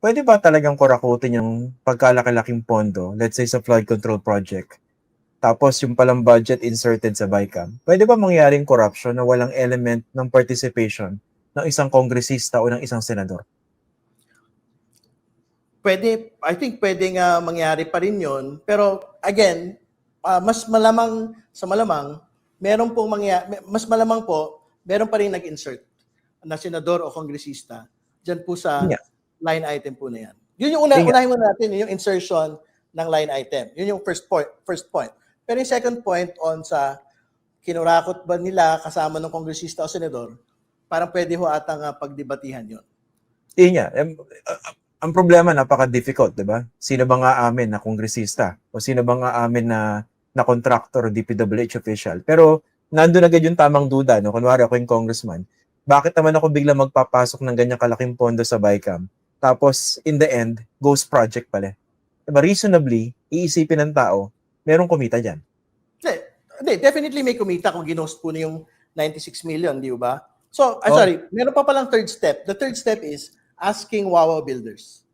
pwede ba talagang kurakutin yung pagkalaki-laking pondo, let's say sa flood control project, tapos yung palang budget inserted sa BICAM, pwede ba mangyaring corruption na walang element ng participation ng isang kongresista o ng isang senador? Pwede, I think pwede nga mangyari pa rin yun. Pero again, ah, mas malamang, sa malamang, meron pong mangyari, mas malamang po, meron pa rin nag-insert na senador o kongresista dyan po sa Yeah. Line item po na yan. Yun yung una, Yeah. unahin muna natin, yun yung insertion ng line item. Yun yung first point. First point. Pero yung second point on sa kinurakot ba nila kasama ng kongresista o senador, parang pwede ho atang uh, pagdebatihan yun. Yun nga. Em, uh, ang problema, napaka-difficult, di ba? Sino ba nga amin na kongresista? O sino ba nga amin na, na contractor o DPWH official? Pero, nandun agad yung tamang duda, no? Kunwari ako yung congressman. Bakit naman ako bigla magpapasok ng ganyang kalaking pondo sa BICAM? Tapos, in the end, ghost project pala. Diba, reasonably, iisipin ng tao, merong kumita dyan. Hindi, hindi, definitely may kumita kung ginost po na yung 96 million, di ba? So, I'm Oh. sorry, meron pa palang third step. The third step is asking Wawa Builders.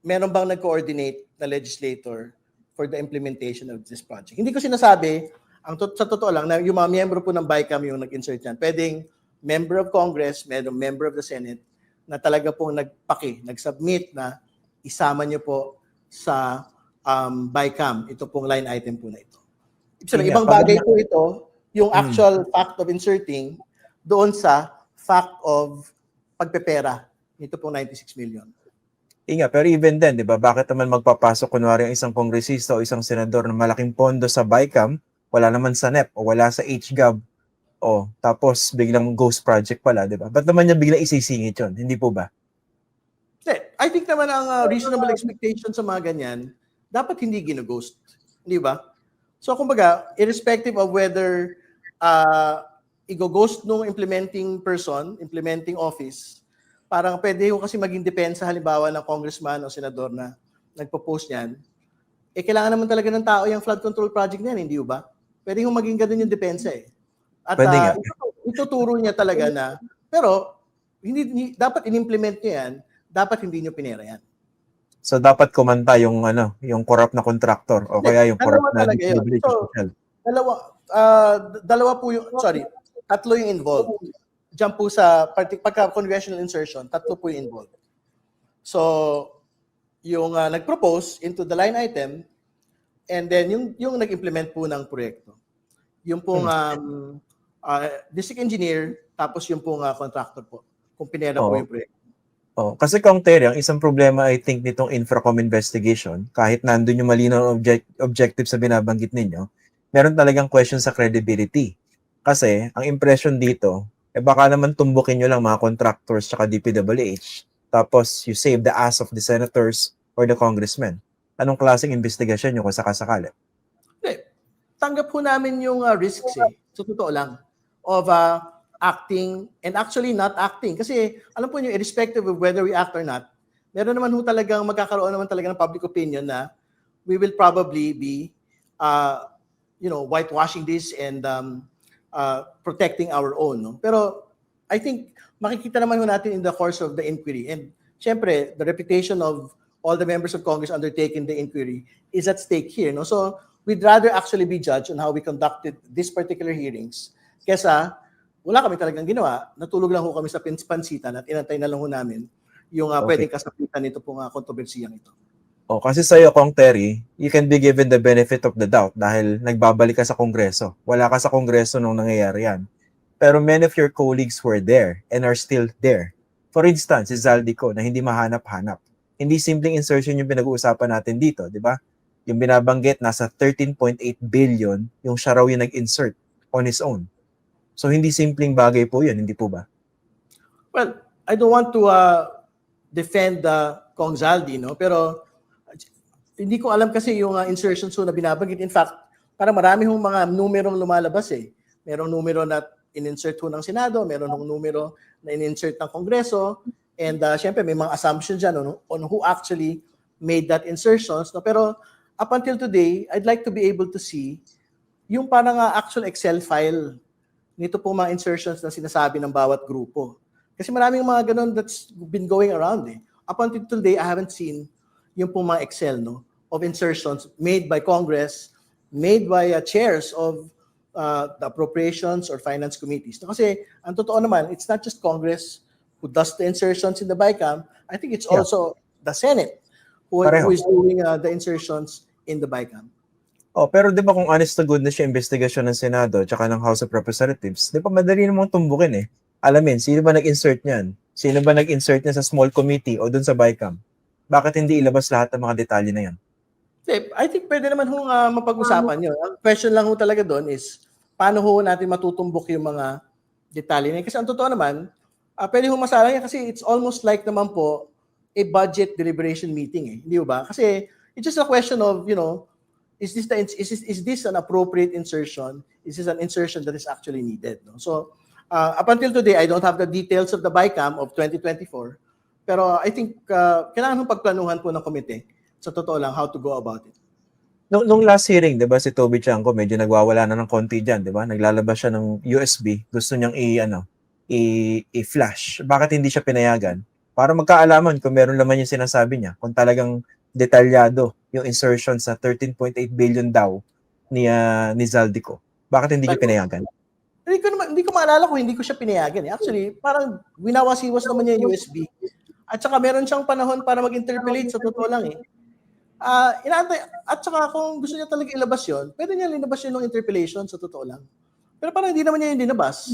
Meron bang nag-coordinate na legislator for the implementation of this project? Hindi ko sinasabi, ang to- sa totoo lang, na yung mga miyembro po ng BICAM yung nag-insert yan. Pwedeng member of Congress, member of the Senate, na talaga pong nagpaki, nag-submit na isama niyo po sa um, BICAM, ito pong line item po na ito. Yun nga, ibang bagay po ito, yung Hmm. actual fact of inserting doon sa fact of pagpepera nito pong 96 million. Inga, pero even then, di ba, bakit naman magpapasok kunwari ang isang kongresista o isang senador ng malaking pondo sa BICAM, wala naman sa NEP o wala sa HGov, o tapos biglang ghost project pala, di ba? Ba't naman niya bigla isisingit yun? Hindi po ba? I think naman ang uh, reasonable expectation sa mga ganyan, dapat hindi gino-ghost. Di ba? So kumbaga, irrespective of whether uh, i-ghost nung implementing person, implementing office, parang pwede ko kasi maging depensa halimbawa ng congressman o senador na nagpo-post niyan, eh kailangan naman talaga ng tao yung flood control project niyan, hindi ba? Pwede yung maging ganun yung depensa eh. At Pwede uh, nga. itutu- ituturo niya talaga na, pero hindi, hindi- dapat in-implement niya yan, dapat hindi niyo pinera yan. So dapat kumanta yung ano, yung corrupt na contractor o kaya yung corrupt na. DPWH So, official. Dalawa, d- dalawa po yung, sorry, tatlo yung involved. Diyan po sa, pagka congressional insertion, tatlo po yung involved. So, yung ah, nag-propose into the line item, and then yung, yung nag-implement po ng proyekto. Yung pong um, ah, district engineer, tapos yung pong ah, contractor po, kung pinera po Oo. yung proyekto. Oh, kasi kung Terry, ang isang problema I think nitong Infracom investigation, kahit nandun yung malinaw na object, objective sa binabanggit ninyo, meron talagang question sa credibility. Kasi ang impression dito, eh baka naman tumbukin nyo lang mga contractors tsaka DPWH, tapos you save the ass of the senators or the congressmen. Anong klaseng investigasyon nyo kung sakasakali? Hindi. Tanggap po namin yung uh, risks eh. Sa totoo lang. Of uh, acting and actually not acting. Kasi alam po niyo, irrespective of whether we act or not, meron naman ho talagang magkakaroon naman talaga ng public opinion na we will probably be uh, you know, whitewashing this and um, uh, protecting our own. No? Pero I think makikita naman ho natin in the course of the inquiry. And syempre, the reputation of all the members of Congress undertaking the inquiry is at stake here. No? So we'd rather actually be judged on how we conducted these particular hearings kesa wala kami talagang ginawa. Natulog lang ho kami sa pansitan at inantay na lang ho namin yung uh, Okay. pwedeng kasapitan nito pong uh, kontrobersiyang ito. O, kasi sa'yo, Kong Terry, you can be given the benefit of the doubt dahil nagbabalik ka sa Kongreso. Wala ka sa Kongreso nung nangyayari yan. Pero many of your colleagues were there and are still there. For instance, si Zaldico na hindi mahanap-hanap. Hindi simpleng insertion yung pinag-uusapan natin dito, di ba? Yung binabanggit, nasa 13.8 billion yung siya raw yung nag-insert on his own. So, hindi simpleng bagay po yun, hindi po ba? Well, I don't want to uh, defend uh, Kong no? pero hindi ko alam kasi yung uh, insertions ho na binabanggit. In fact, parang marami hong mga numerong lumalabas eh. Merong numero na in-insert ho ng Senado, meron hong numero na in-insert ng Kongreso, and uh, syempre may mga assumptions dyan on, on who actually made that insertions. No? Pero up until today, I'd like to be able to see yung parang uh, actual Excel file nito po mga insertions na sinasabi ng bawat grupo. Kasi maraming mga ganun that's been going around eh. up until today, I haven't seen yung pong mga Excel, no? Of insertions made by Congress, made by uh, chairs of uh, the appropriations or finance committees. No, kasi ang totoo naman, it's not just Congress who does the insertions in the BICAM. I think it's Yeah. also the Senate who, Pareho. who is doing uh, the insertions in the BICAM. Oh, pero 'di ba kung honest to goodness yung investigasyon ng Senado at ng House of Representatives, 'di ba madali namang tumbukin eh. Alamin, sino ba nag-insert niyan? Sino ba nag-insert niya sa small committee o dun sa BICAM? Bakit hindi ilabas lahat ng mga detalye na yan? Hindi, I think pwede naman hong uh, mapag-usapan yun. Ang question lang ho talaga doon is, paano ho natin matutumbok yung mga detalye na yun? Kasi ang totoo naman, uh, pwede ho masala yan kasi it's almost like naman po a budget deliberation meeting eh. Hindi ba? Kasi it's just a question of, you know, is this, the, is this, is this an appropriate insertion? Is this an insertion that is actually needed? No? So, uh, up until today, I don't have the details of the BICAM of 2024. Pero I think uh, kailangan hong pagplanuhan po ng komite sa totoo lang how to go about it. Nung, nung last hearing, 'di ba, si Toby Chanko medyo nagwawala na ng konti diyan, 'di ba? Naglalabas siya ng USB, gusto niyang i ano, i, i-flash. Bakit hindi siya pinayagan? Para magkaalaman kung meron naman yung sinasabi niya, kung talagang detalyado yung insertion sa 13.8 billion daw ni ah, ni Zaldico. Bakit hindi niya pinayagan? Hindi ko naman, hindi ko maalala kung hindi ko siya pinayagan. eh. Actually, parang winawasiwas naman niya yung USB. At saka meron siyang panahon para mag-interpolate sa totoo lang eh. Ah, inaantay at saka kung gusto niya talaga ilabas 'yon, pwede niya linabas 'yun ng interpellation sa totoo lang. Pero parang hindi naman niya yung dinabas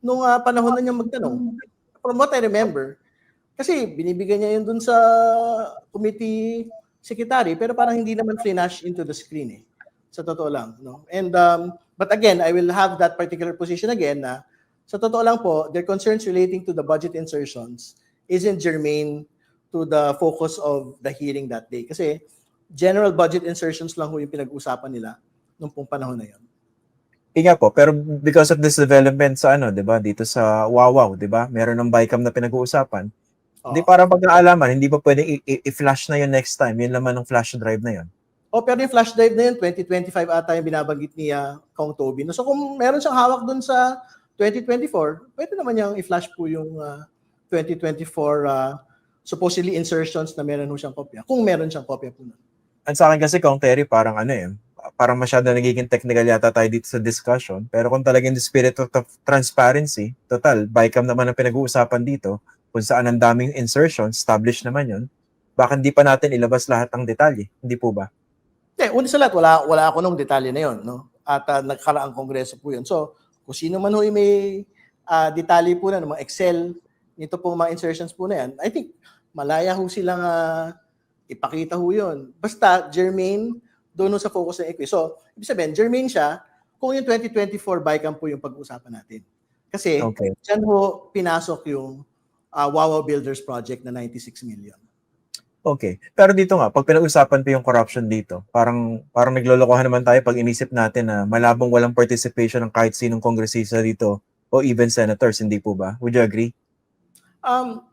nung ah, panahon na niya magtanong. From what I remember, kasi binibigyan niya yun dun sa committee secretary, pero parang hindi naman flash into the screen eh. Sa totoo lang, no? And um, but again, I will have that particular position again na sa totoo lang po, their concerns relating to the budget insertions isn't germane to the focus of the hearing that day. Kasi general budget insertions lang ho yung pinag-usapan nila nung pong panahon na yun. Iya po, pero because of this development sa ano, 'di ba, dito sa Wawaw, 'di ba? Meron ng BICAM na pinag-uusapan. Hindi para pag-aalaman, hindi pa pwedeng i-flash na yun next time. Yun naman ng flash drive na yun. O pero yung flash drive na yun, 2025 ata yung binabanggit ni uh, Kong Toby. No? So kung meron siyang hawak dun sa 2024, pwede naman niyang i-flash po yung ah, 2024 uh, supposedly insertions na meron siyang kopya. Kung meron siyang kopya po nun. At sa akin kasi, Kong Terry, parang ano eh, parang masyado nagiging technical yata tayo dito sa discussion. Pero kung talagang the spirit of transparency, total, BICAM naman ang pinag-uusapan dito, kung saan ang daming insertions, established naman yun, baka hindi pa natin ilabas lahat ng detalye. Hindi po ba? Hindi, una sa lahat, wala, wala ako nung detalye na yun. No? At uh, nagkaraang kongreso po yun. So, kung sino man ho may ah, detalye po na, ng mga Excel, nito po mga insertions po na yan, I think malaya ho silang ah, ipakita ho yun. Basta, germane, doon sa focus ng equity. So, ibig sabihin, germane siya kung yung 2024 BICAM po yung pag-uusapan natin. Kasi, Okay. dyan ho pinasok yung ah, Wawa Builders Project na 96 million. Okay. Pero dito nga, pag pinag-usapan pa yung corruption dito, parang parang naglolokohan naman tayo pag inisip natin na malabong walang participation ng kahit sinong kongresista dito o even senators, hindi po ba? Would you agree? Um,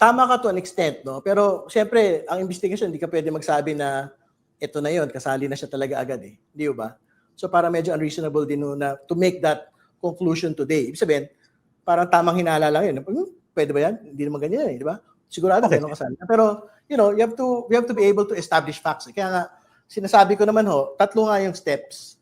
tama ka to an extent, no? Pero siyempre, ang investigation, hindi ka pwede magsabi na ito na yon kasali na siya talaga agad eh. Di ba? So para medyo unreasonable din no, na to make that conclusion today. Ibig sabihin, parang tamang hinala lang yun. Hmm, pwede ba yan? Hindi naman ganyan eh, di ba? Sigurado Okay. ganun kasali. Pero, you know, you have to we have to be able to establish facts. eh. Kaya nga, sinasabi ko naman ho, tatlo nga yung steps.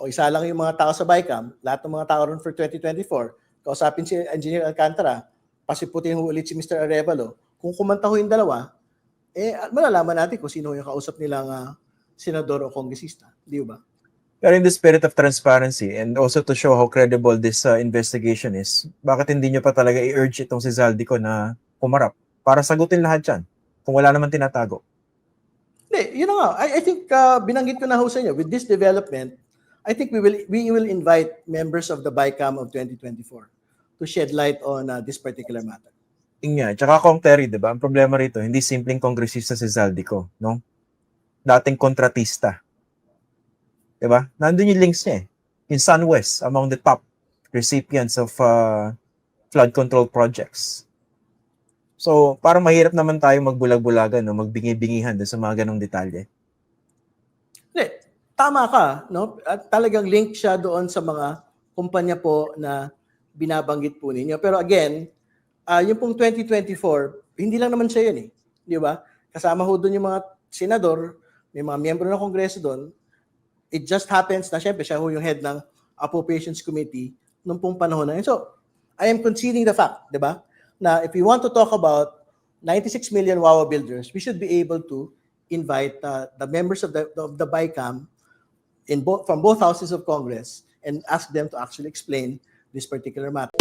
O isa lang yung mga tao sa BICAM, lahat ng mga tao ron for 2024, kausapin si Engineer Alcantara, pasiputin ho ulit si Mr. Arevalo. Kung kumanta ho yung dalawa, eh, malalaman natin kung sino yung kausap nilang ah, senador o kongresista. Di ba? Pero in the spirit of transparency and also to show how credible this uh, investigation is, bakit hindi nyo pa talaga i-urge itong si Zaldico na pumarap para sagutin lahat yan kung wala naman tinatago? Hindi, na nga. I, I think uh, binanggit ko na ho sa inyo, with this development, I think we will we will invite members of the BICAM of 2024 to shed light on uh, this particular matter. Yun nga. Tsaka Kong Terry, di ba? Ang problema rito, hindi simpleng kongresista si Zaldico, no? Dating kontratista. Di ba? Nandun yung links niya eh. In SunWest, among the top recipients of uh, flood control projects. So, parang mahirap naman tayo magbulag-bulagan, no? magbingi-bingihan sa mga ganong detalye. Hindi, tama ka, no? At talagang link siya doon sa mga kumpanya po na binabanggit po ninyo. Pero again, ah yung pong 2024, hindi lang naman siya yun eh. Di ba? Kasama ho doon yung mga senador, may mga miyembro ng kongreso doon. It just happens na syempre siya ho yung head ng Appropriations Committee nung pong panahon na yun. So, I am conceding the fact, di ba? Na if we want to talk about 96 million Wawa builders, we should be able to invite uh, the members of the, of the BICAM in both, from both houses of Congress and ask them to actually explain this particular matter.